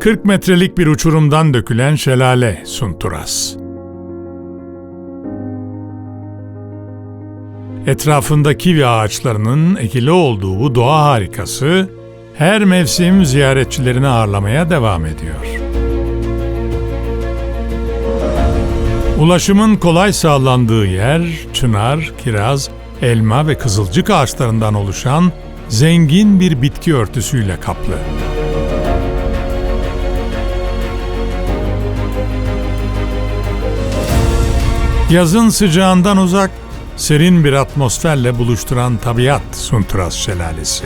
40 metrelik bir uçurumdan dökülen şelale Sunturas. Etrafında kivi ağaçlarının ekili olduğu bu doğa harikası her mevsim ziyaretçilerini ağırlamaya devam ediyor. Ulaşımın kolay sağlandığı yer çınar, kiraz, elma ve kızılcık ağaçlarından oluşan zengin bir bitki örtüsüyle kaplı. Yazın sıcağından uzak, serin bir atmosferle buluşturan tabiat Sunturas Şelalesi.